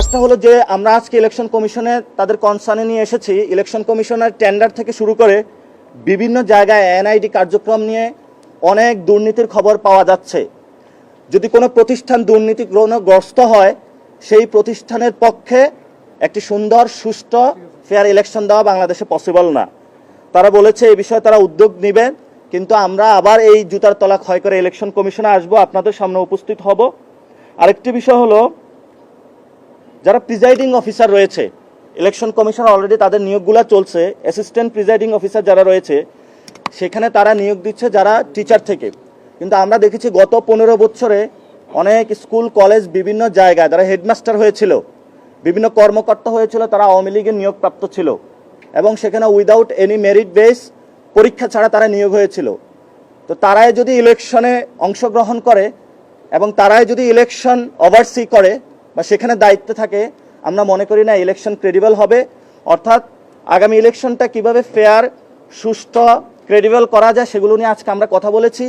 একটা হলো যে, আমরা আজকে ইলেকশন কমিশনে তাদের কনসার্নে নিয়ে এসেছি। ইলেকশন কমিশনের টেন্ডার থেকে শুরু করে বিভিন্ন জায়গায় এনআইডি কার্যক্রম নিয়ে অনেক দুর্নীতির খবর পাওয়া যাচ্ছে। যদি কোনো প্রতিষ্ঠান দুর্নীতিগ্রস্ত হয়, সেই প্রতিষ্ঠানের পক্ষে একটি সুন্দর, সুষ্ঠু ফেয়ার ইলেকশন দেওয়া বাংলাদেশে পসিবল না। তারা বলেছে, এই বিষয়ে তারা উদ্যোগ নেবেন কিন্তু আমরা আবার এই জুতার তলা ক্ষয় করে ইলেকশন কমিশনে আসব। আপনাদের সামনে উপস্থিত হব। আরেকটি বিষয় হলো যারা প্রিজাইডিং অফিসার রয়েছে ইলেকশন কমিশন অলরেডি তাদের নিয়োগগুলো চলছে অ্যাসিস্ট্যান্ট প্রিজাইডিং অফিসার যারা রয়েছে, সেখানে তারা নিয়োগ দিচ্ছে যারা টিচার থেকে। কিন্তু আমরা দেখেছি গত পনেরো বছরে অনেক স্কুল কলেজ বিভিন্ন জায়গায় যারা হেডমাস্টার হয়েছিল, বিভিন্ন কর্মকর্তা হয়েছিল, তারা আওয়ামী লীগের নিয়োগপ্রাপ্ত ছিল। এবং সেখানে উইদাউট এনি মেরিট বেস পরীক্ষা ছাড়া তারা নিয়োগ হয়েছিল। তো তারাই যদি ইলেকশনে অংশগ্রহণ করে এবং তারাই যদি ইলেকশন ওভারসি করে বা সেখানে দায়িত্বে থাকে, আমরা মনে করি না ইলেকশন ক্রেডিবল হবে। অর্থাৎ আগামী ইলেকশনটা কীভাবে ফেয়ার সুষ্ঠু ক্রেডিবল করা যায় সেগুলো নিয়ে আজকে আমরা কথা বলেছি।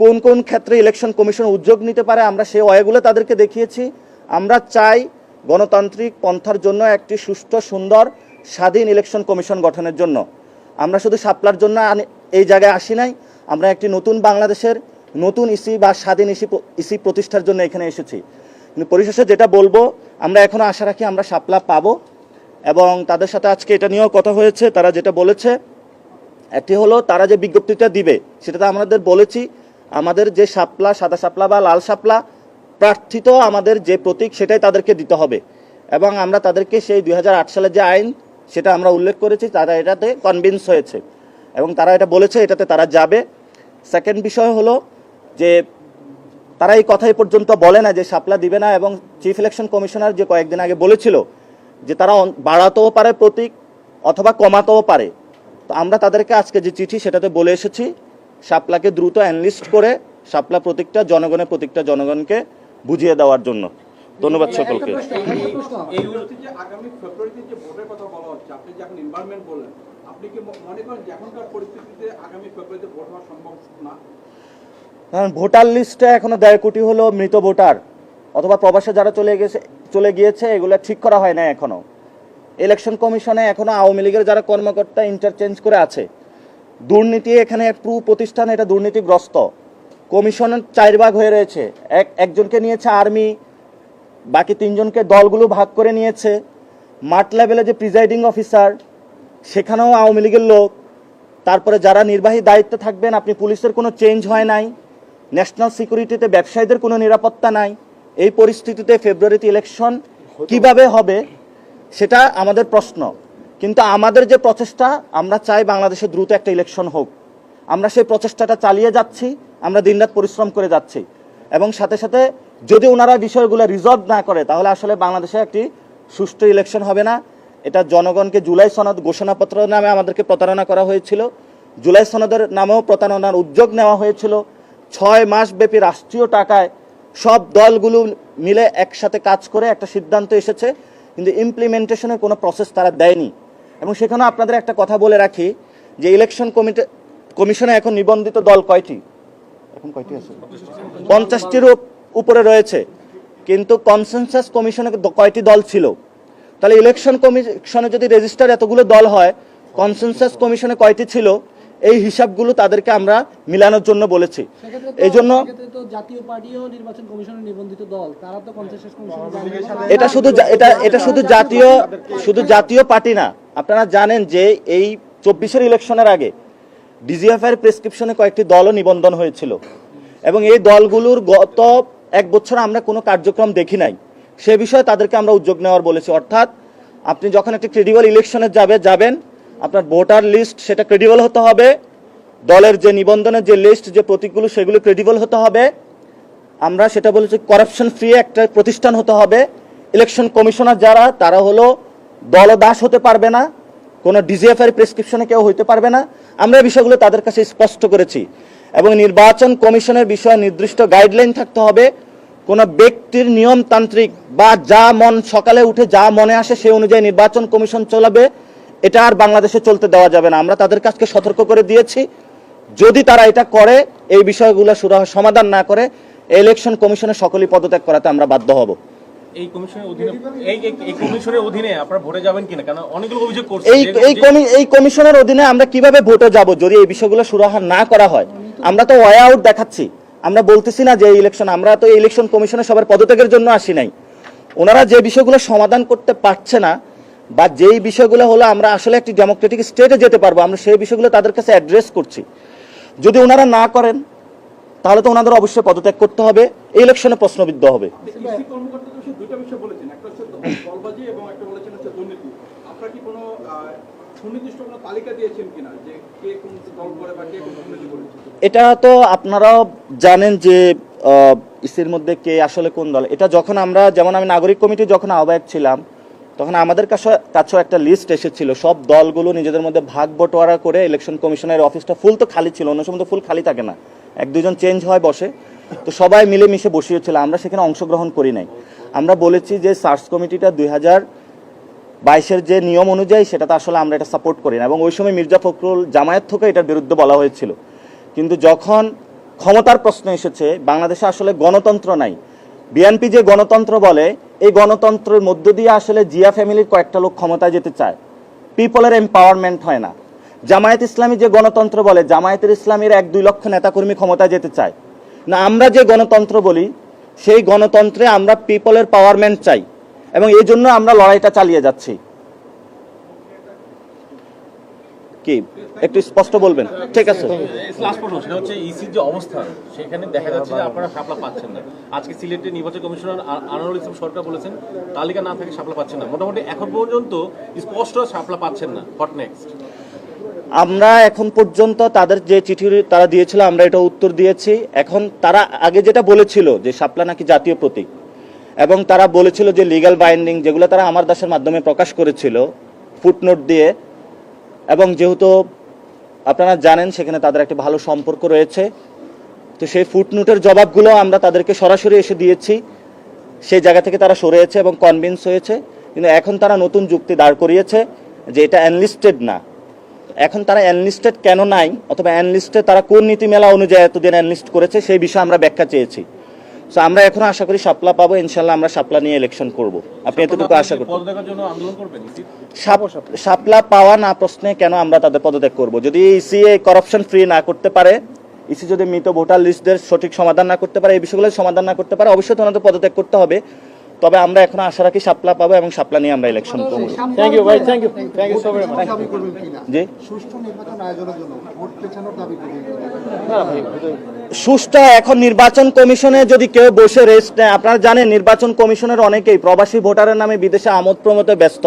কোন কোন ক্ষেত্রে ইলেকশন কমিশন উদ্যোগ নিতে পারে আমরা সেই ওয়েগুলো তাদেরকে দেখিয়েছি। আমরা চাই গণতান্ত্রিক পন্থার জন্য একটি সুষ্ঠু সুন্দর, স্বাধীন ইলেকশন কমিশন গঠনের জন্য। আমরা শুধু সাপলার জন্য এই জায়গায় আসি নাই। আমরা একটি নতুন বাংলাদেশের নতুন ইসি বা স্বাধীন ইসি ইসি প্রতিষ্ঠার জন্য এখানে এসেছি। পরিশেষে যেটা বলব, আমরা এখনও আশা রাখি আমরা সাপলা পাবো। এবং তাদের সাথে আজকে এটা নিয়েও কথা হয়েছে, তারা যেটা বলেছে একটি হলো তারা যে বিজ্ঞপ্তিটা দিবে সেটা তো আমাদের বলেছি, আমাদের যে সাপলা সাদা সাপলা বা লাল শাপলা, প্রার্থিত আমাদের যে প্রতীক সেটাই তাদেরকে দিতে হবে। এবং আমরা তাদেরকে সেই দুই হাজার আট সালের যে আইন, সেটা আমরা উল্লেখ করেছি, তারা এটাতে কনভিন্স হয়েছে। এবং তারা এটা বলেছে, এটাতে তারা যাবে। সেকেন্ড বিষয় হলো যে তারা এই কথা এই পর্যন্ত বলে না যে শাপলা দিবে না এবং চিফ ইলেকশন কমিশনার যে কয়েকদিন আগে বলেছিল যে তারা অন- বাড়াতেও পারে প্রতীক অথবা কমাতেও পারে। তো আমরা তাদেরকে আজকে যে চিঠি সেটাতে বলে এসেছি সাপলাকে দ্রুত অ্যানলিস্ট করে সাপলা প্রতীকটা জনগণের প্রতীকটা জনগণকে বুঝিয়ে দেওয়ার জন্য। ধন্যবাদ সকলকে। এই যে আগামী ফেব্রুয়ারিতে যে ভোটের কথা বলা হচ্ছে আপনি যে এখন এনভায়রনমেন্ট বললেন আপনি কি মনে করেন যে এখনকার পরিস্থিতিতে আগামী ফেব্রুয়ারিতে ভোট হওয়া সম্ভব না? ভোটার লিস্টে এখনও দেড় কোটি হলো মৃত ভোটার, অথবা প্রবাসে যারা চলে গেছে, চলে গিয়েছে, এগুলো ঠিক করা হয় না এখনও। ইলেকশন কমিশনে এখনও আওয়ামী লীগের যারা কর্মকর্তা ইন্টারচেঞ্জ করে আছে, দুর্নীতি এখানে প্রু প্রতিষ্ঠান, এটা দুর্নীতিগ্রস্ত। কমিশন চার ভাগ হয়ে রয়েছে। এক, একজনকে নিয়েছে আর্মি, বাকি তিনজনকে দলগুলো ভাগ করে নিয়েছে। মাঠ লেভেলে যে প্রিজাইডিং অফিসার সেখানেও আওয়ামী লীগের লোক। তারপরে যারা নির্বাহী দায়িত্বে থাকবেন, আপনি পুলিশের কোনো চেঞ্জ হয় নাই। ন্যাশনাল সিকিউরিটিতে ব্যবসায়ীদের কোনো নিরাপত্তা নাই। এই পরিস্থিতিতে ফেব্রুয়ারিতে ইলেকশন কীভাবে হবে সেটা আমাদের প্রশ্ন। কিন্তু আমাদের যে প্রচেষ্টা আমরা চাই বাংলাদেশে দ্রুত একটা ইলেকশন হোক। আমরা সেই প্রচেষ্টাটা চালিয়ে যাচ্ছি আমরা দিনরাত পরিশ্রম করে যাচ্ছি। এবং সাথে সাথে যদি ওনারা বিষয়গুলো রিজলভ না করে তাহলে আসলে বাংলাদেশে একটি সুষ্ঠু ইলেকশন হবে না। এটা জনগণকে জুলাই সনদ ঘোষণাপত্র নামে আমাদেরকে প্রতারণা করা হয়েছিল। জুলাই সনদের নামেও প্রতারণার উদ্যোগ নেওয়া হয়েছিল। ছয় মাস ব্যাপী রাষ্ট্রীয় টাকায় সব দলগুলো মিলে একসাথে কাজ করে একটা সিদ্ধান্ত এসেছে, কিন্তু ইমপ্লিমেন্টেশনের কোনো প্রসেস তারা দেয়নি। এবং সেখানে আপনাদের একটা কথা বলে রাখি যে ইলেকশন কমিটি কমিশনে এখন নিবন্ধিত দল কয়টি? এখন কয়টি আছে? পঞ্চাশটির উপরে রয়েছে, কিন্তু কনসেনসাস কমিশনে কয়টি দল ছিল? তাহলে ইলেকশন কমিশনে যদি রেজিস্টার এতগুলো দল হয় কনসেনসাস কমিশনে কয়টি ছিল? এই হিসাবগুলো তাদেরকে আমরা মিলানোর জন্য বলেছি। এই জন্য সেক্ষেত্রে তো জাতীয় পার্টিও নির্বাচন কমিশনের নিবন্ধিত দল তারা তো কনসেনসাস কমিশন এটা শুধু এটা এটা শুধু জাতীয় শুধু জাতীয় পার্টি না। আপনারা জানেন যে এই চব্বিশের ইলেকশনের আগে ডিজিএফআই এর প্রেসক্রিপশনে কয়েকটি দলও নিবন্ধন হয়েছিল। এবং এই দলগুলোর গত এক বছর আমরা কোনো কার্যক্রম দেখি নাই। সে বিষয়ে তাদেরকে আমরা উদ্যোগ নেওয়ার বলেছি। অর্থাৎ আপনি যখন একটি ক্রেডিবল ইলেকশনে যাবে যাবেন আপনার ভোটার লিস্ট সেটা ক্রেডিবল হতে হবে, দলের যে নিবন্ধনের যে লিস্ট যে প্রতীকগুলো, সেগুলো ক্রেডিবল হতে হবে। আমরা সেটা বলেছি করাপশন ফ্রি একটা প্রতিষ্ঠান হতে হবে। ইলেকশন কমিশনার যারা, তারা হলো দলদাস হতে পারবে না, কোনো ডিজিএফআই প্রেসক্রিপশনে কেউ হইতে পারবে না। আমরা বিষয়গুলো তাদের কাছে স্পষ্ট করেছি। এবং নির্বাচন কমিশনের বিষয়ে নির্দিষ্ট গাইডলাইন থাকতে হবে। কোনো ব্যক্তির নিয়মতান্ত্রিক বা যা মন, সকালে উঠে যা মনে আসে সেই অনুযায়ী নির্বাচন কমিশন চলাবে। এটা আর বাংলাদেশে চলতে দেওয়া যাবে না। আমরা তাদের কাছকে সতর্ক করে দিয়েছি। যদি তারা এটা করে এই বিষয়গুলো সুরাহ সমাধান না করে ইলেকশন কমিশনের সকলই পদত্যাগ করাতে আমরা বাধ্য হব। এই কমিশনের অধীনে এই এই- এই কমিশনের অধীনে আপনারা ভোটে যাবেন কিনা? কারণ অনেকগুলো অভিযোগ করছে এই এই যে- কমি এই কমিশনের অধীনে আমরা কীভাবে ভোটে যাব যদি এই বিষয়গুলো সুরাহা না করা হয়? আমরা তো ওয়ে আউট দেখাচ্ছি। আমরা বলতেছি না যে ইলেকশন আমরা তো ইলেকশন কমিশনে সবার পদত্যাগের জন্য আসি নাই। ওনারা যে বিষয়গুলো সমাধান করতে পারছে না বা যেই বিষয়গুলো হলো আমরা আসলে একটি ডেমোক্রেটিক স্টেটে যেতে পারব আমরা সেই বিষয়গুলো তাদের কাছে অ্যাড্রেস করছি। যদি ওনারা না করেন তাহলে তো ওনাদের অবশ্যই পদত্যাগ করতে হবে এই ইলেকশনে প্রশ্নবিদ্ধ হবে। এটা তো আপনারাও জানেন যে ইসির মধ্যে কে আসলে কোন দল। এটা যখন আমরা যেমন আমি নাগরিক কমিটি যখন আহ্বায়ক ছিলাম তখন আমাদের কাছে কাছেও একটা লিস্ট এসেছিল। সব দলগুলো নিজেদের মধ্যে ভাগ বটোয়ারা করে ইলেকশন কমিশনের অফিসটা ফুল তো খালি ছিল, অন্য সময় তো ফুল খালি থাকে না। এক দুজন চেঞ্জ হয় বসে। তো সবাই মিলেমিশে বসিয়েছিল, আমরা সেখানে অংশগ্রহণ করি নাই। আমরা বলেছি যে সার্চ কমিটিটা দুই হাজার বাইশের যে নিয়ম অনুযায়ী সেটা তো আসলে আমরা এটা সাপোর্ট করি না এবং ওই সময় মির্জা ফখরুল জামায়াত থেকে এটার বিরুদ্ধে বলা হয়েছিল। কিন্তু যখন ক্ষমতার প্রশ্ন এসেছে, বাংলাদেশে আসলে গণতন্ত্র নাই। বিএনপি যে গণতন্ত্র বলে, এই গণতন্ত্রের মধ্য দিয়ে আসলে জিয়া ফ্যামিলির কয়েকটা লোক ক্ষমতায় যেতে চায়। পিপলের এম্পাওয়ারমেন্ট হয় না। জামায়াত ইসলামী যে গণতন্ত্র বলে জামায়াতের ইসলামের এক দুই লক্ষ নেতাকর্মী ক্ষমতায় যেতে চায়। না, আমরা যে গণতন্ত্র বলি, সেই গণতন্ত্রে আমরা পিপলের পাওয়ারমেন্ট চাই এবং এই জন্য আমরা লড়াইটা চালিয়ে যাচ্ছি। কি? একটু স্পষ্ট বলবেন। ঠিক আছে। লাস্ট প্রশ্ন সেটা হচ্ছে ইসির যে অবস্থান। সেখানে দেখা যাচ্ছে যে আপনারা শাপলা পাচ্ছেন না। আজকে সিলেটের নির্বাচন কমিশনার আনোয়ারুল ইসলাম সরকার বলেছেন তালিকা না থাকে শাপলা পাচ্ছেন না। মোটামুটি এখন পর্যন্ত স্পষ্ট শাপলা পাচ্ছেন না। হট নেক্সট আমরা এখন পর্যন্ত তাদের যে চিঠি তারা দিয়েছিল আমরা এটা উত্তর দিয়েছি। এখন তারা আগে যেটা বলেছিল যে শাপলা নাকি জাতীয় প্রতীক এবং তারা বলেছিল যে লিগাল বাইন্ডিং যেগুলো তারা আমার দাসের মাধ্যমে প্রকাশ করেছিল ফুটনোট দিয়ে এবং যেহেতু আপনারা জানেন সেখানে তাদের একটি ভালো সম্পর্ক রয়েছে, তো সেই ফুটনোটের জবাবগুলো আমরা তাদেরকে সরাসরি এসে দিয়েছি। সেই জায়গা থেকে তারা সরেছে এবং কনভিন্স হয়েছে। কিন্তু এখন তারা নতুন যুক্তি দাঁড় করিয়েছে যে এটা অ্যানলিস্টেড না। এখন তারা অ্যানলিস্টেড কেন নাই? অথবা অ্যানলিস্টে তারা কোন নীতিমেলা অনুযায়ী এতদিন অ্যানলিস্ট করেছে? সেই বিষয়ে আমরা ব্যাখ্যা চেয়েছি। সো আমরা এখন আশা করি সাপলা পাবো ইনশাল্লাহ আমরা সাপলা নিয়ে ইলেকশন করব। আপনি এতটুকু আশা করি সাপলা পাওয়া না প্রশ্নে কেন আমরা তাদের পদত্যাগ করব? যদি ইসি করাপশন ফ্রি না করতে পারে ইসি যদি মৃত ভোটার লিস্টদের সঠিক সমাধান না করতে পারে এই বিষয়গুলো সমাধান না করতে পারে অবশ্যই তো ওনাদের পদত্যাগ করতে হবে। তবে আমরা এখন আশা রাখি সাপলা পাবো এবং সাপলা নিয়ে আমরা ইলেকশন করব। থ্যাংক ইউ ভাই. Thank you thank you so very much ji. সুষ্ঠু নির্বাচন আয়োজনের জন্য ভোট পেছানোর দাবি সুষ্ঠু এখন নির্বাচন কমিশনে যদি কেউ বসে রেস্ট নেয় আপনারা জানেন নির্বাচন কমিশনের অনেকেই প্রবাসী ভোটারের নামে বিদেশে আমোদ প্রমোদে ব্যস্ত।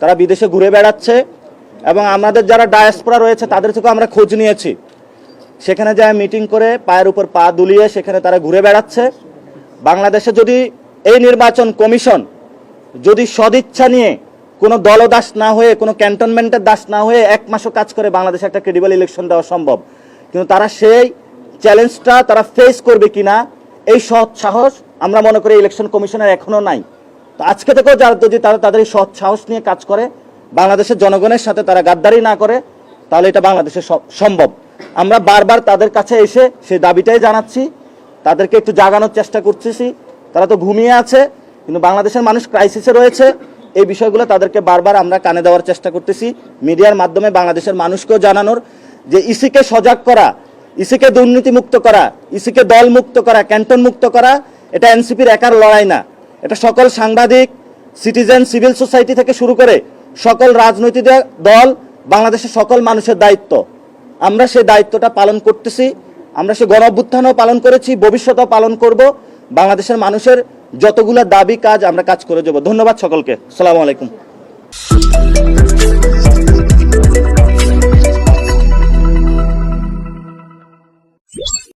তারা বিদেশে ঘুরে বেড়াচ্ছে এবং আমাদের যারা ডায়াসপোরা রয়েছে তাদের থেকেও আমরা খোঁজ নিয়েছি। সেখানে যায় মিটিং করে পায়ের উপর পা দুলিয়ে সেখানে তারা ঘুরে বেড়াচ্ছে। বাংলাদেশে যদি এই নির্বাচন কমিশন যদি সদিচ্ছা নিয়ে কোনো দলদাস না হয়ে, কোনো ক্যান্টনমেন্টের দাস না হয়ে এক মাসও কাজ করে বাংলাদেশে একটা ক্রেডিবল ইলেকশন দেওয়া সম্ভব। কিন্তু তারা সেই চ্যালেঞ্জটা তারা ফেস করবে কিনা, এই সৎ সাহস আমরা মনে করি ইলেকশন কমিশনের এখনও নাই। তো আজকে থেকেও যারা যদি তারা তাদের এই সৎ সাহস নিয়ে কাজ করে, বাংলাদেশের জনগণের সাথে তারা গাদ্দারি না করে, তাহলে এটা বাংলাদেশে সম্ভব। আমরা বারবার তাদের কাছে এসে সেই দাবিটাই জানাচ্ছি, তাদেরকে একটু জাগানোর চেষ্টা করতেছি তারা তো ঘুমিয়ে আছে, কিন্তু বাংলাদেশের মানুষ ক্রাইসিসে রয়েছে। এই বিষয়গুলো তাদেরকে বারবার আমরা কানে দেওয়ার চেষ্টা করতেছি। মিডিয়ার মাধ্যমে বাংলাদেশের মানুষকেও জানানোর যে ইসিকে সজাগ করা, ইসিকে দুর্নীতি মুক্ত করা, ইসিকে দল মুক্ত করা ক্যান্টন মুক্ত করা, এটা এনসিপির একার লড়াই না। এটা সকল সাংবাদিক, সিটিজেন, সিভিল সোসাইটি থেকে শুরু করে সকল রাজনৈতিক দল, বাংলাদেশের সকল মানুষের দায়িত্ব। আমরা সেই দায়িত্বটা পালন করতেছি, আমরা সে গণ পালন করেছি, ভবিষ্যতেও পালন করব। বাংলাদেশের মানুষের যতগুলো দাবি কাজ আমরা কাজ করে যাব। ধন্যবাদ সকলকে। সালামু আলাইকুম।